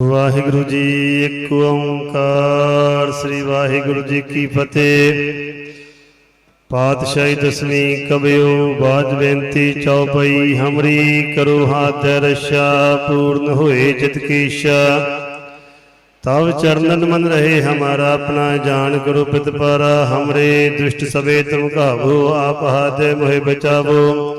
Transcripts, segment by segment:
ਵਾਹਿਗੁਰੂ ਜੀ ਇੱਕ ਓੰਕਾਰ, ਸ੍ਰੀ ਵਾਹਿਗੁਰੂ ਜੀ ਕੀ ਫਤਿਹ। ਪਾਤਸ਼ਾਹੀ ਦਸਵੀਂ ਕਬਿਓ ਬਾਜ ਬੇਨਤੀ ਚੌਪਈ, ਹਮਰੀ ਕਰੋ ਹਾਥ ਰਸ਼ਾ, ਪੂਰਨ ਹੋਏ ਜਿਤ ਕੀ ਇੱਛਾ ਤਵ ਚਰਨਨ ਮਨ ਰਹੇ ਹਮਾਰਾ, ਆਪਣਾ ਜਾਣ ਕਰੋ ਪਿਤ ਪਾਰਾ। ਹਮਰੇ ਦੁਸ਼ਟ ਸਵੇ ਤੁਮ ਘਾਵੋ ਆਪ ਹਾਦੇ ਮੋਹਿ ਬਚਾਵੋ।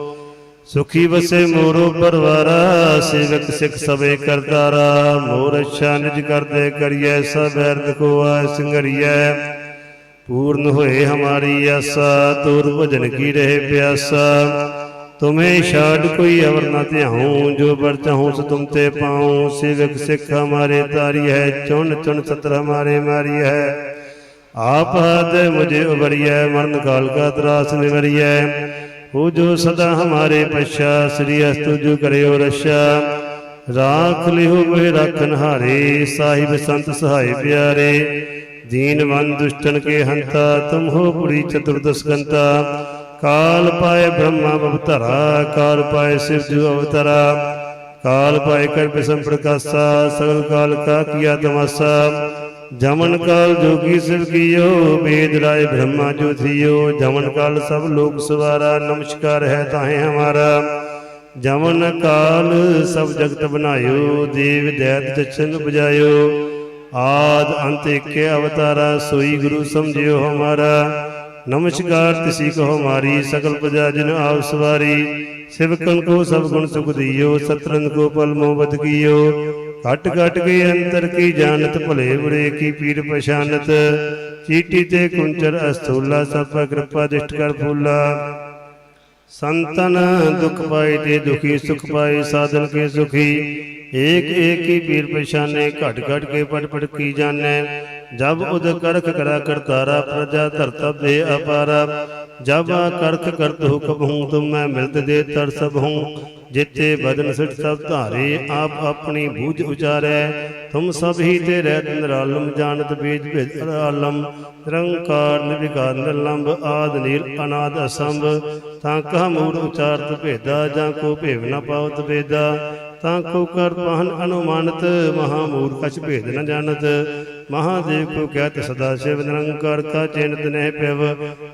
ਸੁਖੀ ਵਸੇ ਮੋਰੋ ਪਰਵਾਰਾ, ਸੇਵਕ ਸਿਖ ਸਵੇ ਕਰਤਾਰਾ ਮੋਰ ਅੱਛਾ ਨਿਜ ਕਰਦੇ ਕਰੀਐ, ਸਭ ਅਰਧ ਕੋ ਆਇ ਸੰਗਰੀਐ ਪੂਰਨ ਹੋਏ ਹਮਾਰੀ ਆਸਾ, ਤੁਰ ਭਜਨ ਕੀ ਰਹੇ ਪਿਆਸਾ। ਤੁਮੇ ਛਾੜ ਕੋਈ ਅਵਰ ਨ ਧਿਆਉ, ਜੋ ਬਰ ਚਾਹੂੰ ਸੋ ਤੁਮ ਤੇ ਪਾਉ। ਸੇਵਕ ਸਿਖ ਹਮਾਰੇ ਤਾਰੀ ਹੈ, ਚੁਣ ਚੁਣ ਸਤਰ ਹਮਾਰੇ ਮਾਰੀ ਹੈ। ਆਪ ਹਦ ਮੁਝੇ ਉਬਰੀਐ ਮਰਨ ਕਾਲ ਕਾ ਤਰਾਸ ਨਿਵਰੀਐ। ਹੋ ਜੋ ਸਦਾ ਹਮਾਰੇ ਪਛਾ, ਸ੍ਰੀ ਅਸਤੁ ਜੋ ਕਰਿਓ ਰਸ਼ਾ ਰਾਖ ਲਿਓ ਮੋਹਿ ਰਾਖਨ ਹਾਰੇ ਸਾਹਿਬ ਸੰਤ ਸਹਾਈ ਪਿਆਰੇ। ਦੀਨਵੰਦ ਦੁਸ਼ਟਨ ਕੇ ਹੰਤਾ, ਤੁਮ ਹੋ ਪੁਰੀ ਚਤੁਰਦਸਕੰਤਾ ਕਾਲ ਪਾਏ ਬ੍ਰਹਮਾ ਬਵਤਰਾ, ਕਾਲ ਪਾਏ ਸਿਵ ਜੂ ਅਵਤਰਾ। ਕਾਲ ਪਾਏ ਕਰ ਬਿਸਮ ਪ੍ਰਕਾਸ਼ਾ ਸਗਲ ਕਾਲ ਕਾ ਕੀਆ ਤਮਾਸਾ। ਜਮਨ ਕਾਲ ਜੋਗੀ ਸਿਵ ਕੀਓ ਵੇਦ ਰਾਏ ਬ੍ਰਹਮਾ ਜੋ ਥਿਓ। ਜਮਨ ਕਾਲ ਸਭ ਲੋਕ ਸਵਾਰਾ, ਨਮਸਕਾਰ ਹੈ ਤਾਹੇ ਹਮਾਰਾ। ਜਮਨ ਕਾਲ ਸਭ ਜਗਤ ਬਨਾਇਓ ਦੇਵ ਦੈਤ ਦਛਨ ਬਜਾਇਓ ਆਦ ਅੰਤ ਏਕੇ ਅਵਤਾਰਾ, ਸੋਈ ਗੁਰੂ ਸਮਝਿਓ ਹਮਾਰਾ। ਨਮਸਕਾਰ ਤਿਸੀ ਕਹੋ ਮਾਰੀ ਸਕਲ ਪ੍ਰਜਾ ਜਿਨ ਆਪ ਸਵਾਰੀ। ਸਿਵਕਨ ਕੋ ਸਭ ਗੁਣ ਸੁਖ ਦਿਓ ਸਤਰਨ ਕੋ ਪਲ ਮੋ ਕੀਓ। ਘਟ ਘਟ ਕੇ ਅੰਤਰ ਕੀ ਜਾਣਤ, ਭਲੇ ਬੁਰੇ ਕੀ ਪੀਰ ਪਛਾਨਤ। ਚੀਟੀ ਤੇ ਕੁੰਚਰ ਅਸਥੂਲਾ, ਸਭ ਕਿਰਪਾ ਦਿਸ਼ਟ ਕਰ ਫੂਲਾ। ਸੰਤਨ ਦੁਖ ਪਾਏ ਤੇ ਦੁਖੀ, ਸੁਖ ਪਾਏ, ਸਾਧਨ ਕੇ ਸੁਖੀ। ਏਕ ਏਕ ਹੀ ਪੀਰ ਪਛਾਨੇ, ਘਟ ਘਟ ਕੇ ਪਟ ਪਟ ਕੀ ਜਾਣੈ। ਜਬ ਉਦ ਕਰਖ ਕਰਾ ਕਰਤਾਰਾ ਪ੍ਰਜਾ ਧਰਤਬ ਦੇ ਅਪਾਰਾ। ਜਬ ਆ ਕਰਖ ਕਰਤ ਹੁਕਮ ਹੂੰ ਤੁਮ ਮੈਂ ਮਿਲਤ ਦੇ ਤਰ ਸਭ ਹੂੰ। ਜਿਤੇ ਬਦਨ ਸਿਟ ਸਭ ਧਾਰੇ ਆਪ ਆਪਣੀ ਬੂਝ ਉਚਾਰੈ। ਤੁਮ ਸਭ ਹੀ ਤੇ ਰਹਿ ਨਿਰਾਲਮ ਜਾਣਤ ਬੀਜ ਭੇਦ ਆਲਮ ਨਿਰੰਕਾਰ ਨਿਰਵਿਕਾਰ ਨਿਰਲੰਭ ਆਦ ਨੀਲ ਅਨਾਦ ਅਸੰਭ। ਤਾਂ ਕਹ ਮੂੜ ਉਚਾਰਤ ਭੇਦਾ, ਜਾਂ ਕੋ ਭੇਵ ਨ ਪਾਵਤ ਵੇਦਾ। ਤਾਂ ਕੋ ਕਰ ਪਹਨ ਅਨੁਮਾਨਤ, ਮਹਾ ਮੂੜ ਕਛ ਭੇਦ ਨ ਜਾਣਤ। ਮਹਾਦੇਵ ਕੋ ਕਹਿਤ ਸਦਾ ਸ਼ਿਵ ਨਿਰੰਕਾਰ ਕਾ ਚਿੰਤ ਨਹਿ ਪਿਵ।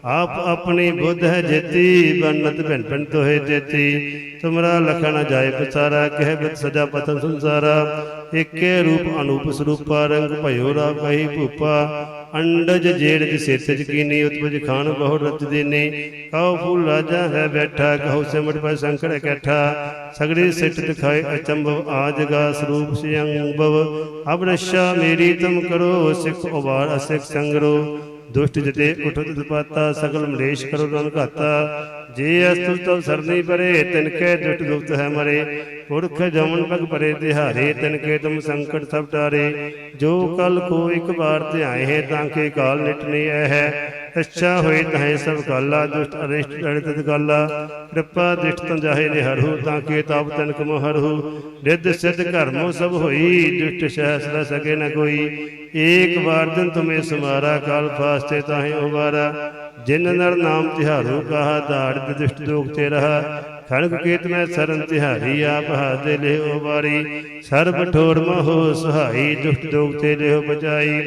ਆਪ ਆਪਣੀ ਬੁੱਧ ਹੈ ਜੇਤੀ, ਬੰਨਤ ਭਿੰਨ ਭਿੰਨ ਤੋਹੇ ਜੇਤੀ। ਤੁਮਰਾ ਲਖਣ ਜਾਏ ਪਸਾਰਾ, ਕਹਿ ਬਿਤ ਸਜਾ ਪਤਨ ਸੰਸਾਰਾ। ਏਕੇ ਰੂਪ ਅਨੂਪ ਸਰੂਪਾ, ਰੰਗ ਭਇਓ ਰਾ ਕਹੀ ਭੂਪਾ। ਅੰਡਜ ਜੇੜ ਜਿ ਸੇਤਜ ਕੀਨੀ ਉਤਪਜ ਖਾਨ ਬਹੁ ਰਚ ਦੇਨੇ। ਕਉ ਫੂਲ ਰਾਜਾ ਹੈ ਬੈਠਾ ਕਹੋ ਸਿਮਟ ਪੈ ਸੰਕੜ ਇਕੱਠਾ ਸਗੜੀ ਸਿੱਟ ਦਿਖਾਏ ਅਚੰਭਵ ਆਜਗਾ ਸਰੂਪ ਸਿਅੰਭਵ ਅਬ ਨਸ਼ਾ ਮੇਰੀ ਤੁਮ ਕਰੋ, ਸਿਖ ਉਬਾਰ ਅਸਿਖ ਸੰਗਰੋ। ਦੁਸ਼ਟ ਜਤੇ ਉਠਤ ਤਪਾਤਾ ਸਗਲ ਮਲੇਸ਼ ਕਰੋ ਰਣ ਘਾਤਾ। ਜੇ ਅਸਤੁ ਤਵ ਸਰਨੀ ਪਰੇ, ਤਿਨ ਕੈ ਦੁਸ਼ਟ ਦੁਖਤ ਹੈ ਮਰੇ। ਪੁਰਖ ਜਮਨ ਪਗ ਪਰੇ ਦਿਹਾਰੇ ਤਿਨ ਕੇ ਤੁਮ ਸੰਕਟ ਸਭ ਟਾਰੇ ਜੋ ਕਲ ਕੋ ਇੱਕ ਵਾਰ ਧਿਆਏ ਹੈ, ਤਾਂ ਕੇ ਕਾਲ ਨਿਟਨੀ ਐ ਹੈ। ਅੱਛਾ ਹੋਏ ਤਹੈ ਸਭ ਕਾਲਾ ਦੁਸ਼ਟ ਅਰਿਸ਼ਟ ਅੜਿਤ ਗਾਲਾ। ਕਿਰਪਾ ਦਿਸ਼ਟ ਤੰਜਾਹੇ ਨੇ ਹਰਹੂ ਤਾਂ ਕੇ ਤਾਪ ਤਨਕ ਮੋ ਹਰਹੂ ਰਿੱਧ ਸਿੱਧ ਘਰਮੋ ਸਭ ਹੋਈ, ਦੁਸ਼ਟ ਸਹਿਸ ਨ ਸਕੇ ਨ ਕੋਈ। ਏਕ ਵਾਰ ਦਿਨ ਤੁਮੇ ਸਮਾਰਾ, ਕਾਲ ਫਾਸਤੇ ਤਾਹੇ ਉਬਾਰਾ। ਜਿਨ ਨਰ ਨਾਮ ਤਿਹਾਰੂ ਕਹਾ ਦਾੜ ਦੁਸ਼ਟ ਦੋਖ ਤੇ ਰਹਾ। ਖੜਗ ਕੇਤ ਮੈਂ ਸਰਨ ਤਿਹਾਰੀ, ਆਪ ਹਾਦੇ ਲਿਓ ਬਾਰੀ ਸਰਬ ਠੋਰ ਮਹੋ ਸੁਹਾਈ, ਦੁਸ਼ਟ ਦੋਖ ਤੇ ਲਿਓ ਬਚਾਈ।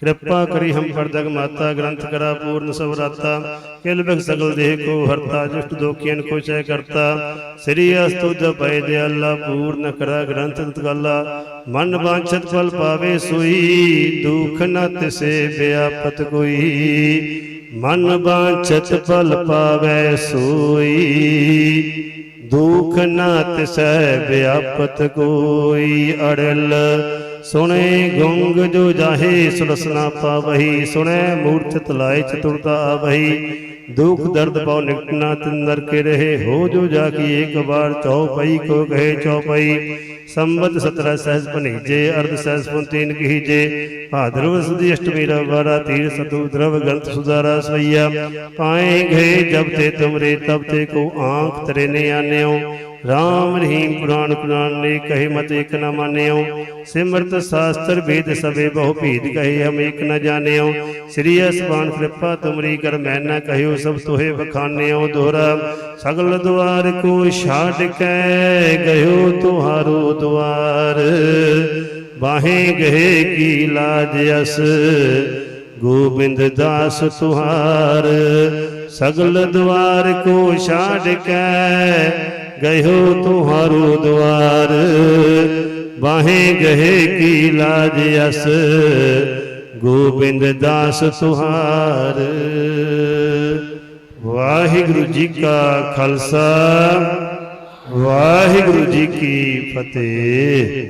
ਕਿਰਪਾ ਕਰੀ ਹਮ ਪਰਦਗ ਮਾਤਾ, ਗ੍ਰੰਥ ਕਰਾ, ਪੂਰਨ ਸਵਰਾਤਾ। ਕਿਲ ਬਿਖ ਸਗਲ ਦੇਹ ਕੋ ਹਰਤਾ, ਜੁਸ਼ਟ ਦੋਖੀਆਂ ਕੋ ਚੈ ਕਰਤਾ। ਸ੍ਰੀ ਅਸਤੁ ਪੈ ਦੇ ਅੱਲਾ ਪੂਰਨ ਕਰਾ, ਗ੍ਰੰਥ ਤਗਾਲਾ ਮਨ ਵਾਂਛਤ ਫਲ ਪਾਵੇ ਸੋਈ, ਦੁਖ ਨ ਤਿਸੇ ਬਿਆਪਤ ਕੋਈ। ਮਨ ਵਾਂਛਤ ਫਲ ਪਾਵੇ ਸੋਈ, ਦੁਖ ਨ ਤਿਸੈ ਬਿਆਪਤ ਕੋਈ। ਅੜਲ ਸੁਣੇ ਗੁੰਗ ਜੋ ਜਾਹੇ ਸੁਲਸਨਾ ਪਾਵਹੀ ਸੁਣੇ ਮੂਰਛਤ ਲਾਏ ਚਤੁਰਤਾ ਆਵਹੀ ਦੁਖ ਦਰਦ ਪਾਉ ਨਿਕਟਨਾ ਤਿੰਦਰ ਕੇ ਰਹੇ ਹੋ ਜੋ ਜਾ ਕੀ ਇੱਕ ਬਾਰ ਚੌਪਈ ਕੋ ਕਹੇ ਚੌਪਈ ਸੰਬਤ 17 ਸਹਿਜ ਭਨੀਜੇ ਅਰਧ ਸਹਿਜ ਪੁੰਤੀਨ ਕਹੀਜੇ ਭਾਦਰਵ ਸੁਦੀ ਅਸ਼ਟਮੀ ਰਵਾਰਾ ਤੀਰ ਸਤੂ ਦਰਵ ਗੰਤ ਸੁਦਾਰਾ ਸਵਈਆ ਪਾਏ ਗਏ ਜਬ ਤੇ ਤੁਮਰੇ ਤਬ ਤੇ ਕੋ ਆਂਖ ਤਰੇ ਨੇ ਆਨਿਓ ਰਾਮ ਰਹੀਮ ਪੁਰਾਨ ਪੁਰਾਨ ਨੇ ਕਹੇ ਮਤ ਇੱਕ ਨਾ ਮਾਨਿਓ। ਸਿਮਰਤ ਸ਼ਾਸਤਰ ਵੇਦ ਸਭੇ ਬਹੁ ਭੀਦ ਕਹੇ ਹਮ ਇਕ ਨ ਜਾਣਿਓ। ਸ੍ਰੀ ਅਸਮਾਨ ਕਿਰਪਾ ਤੁਮਰੀ ਕਰ ਮੈਂ ਨਾ ਕਹਿਓ ਸਭ ਤੋਹੇ ਬਖਾਨਿਓ ਦੋਹਰਾ ਸਗਲ ਦੁਆਰ ਕੋ ਛਾੜ ਕੇ ਗਇਓ ਤੁਹਾਰੋ ਦੁਆਰ। ਬਾਹੇ ਗਏ ਕੀ ਲਾਜ ਅਸ। ਗੋਬਿੰਦ ਦਾਸ ਤੁਹਾਰ। ਸਗਲ ਦੁਆਰ ਕੋ ਛਾੜ ਕੇ ਗਇਓ ਤੁਹਾਰੋ ਦੁਆਰ ਬਾਹੇ ਗਏ ਕੀ ਲਾਜ ਅਸ, ਗੋਬਿੰਦ ਦਾਸ ਸੁਹਾਰ ਵਾਹਿਗੁਰੂ ਜੀ ਕਾ ਖਾਲਸਾ, ਵਾਹਿਗੁਰੂ ਜੀ ਕੀ ਫਤਿਹ।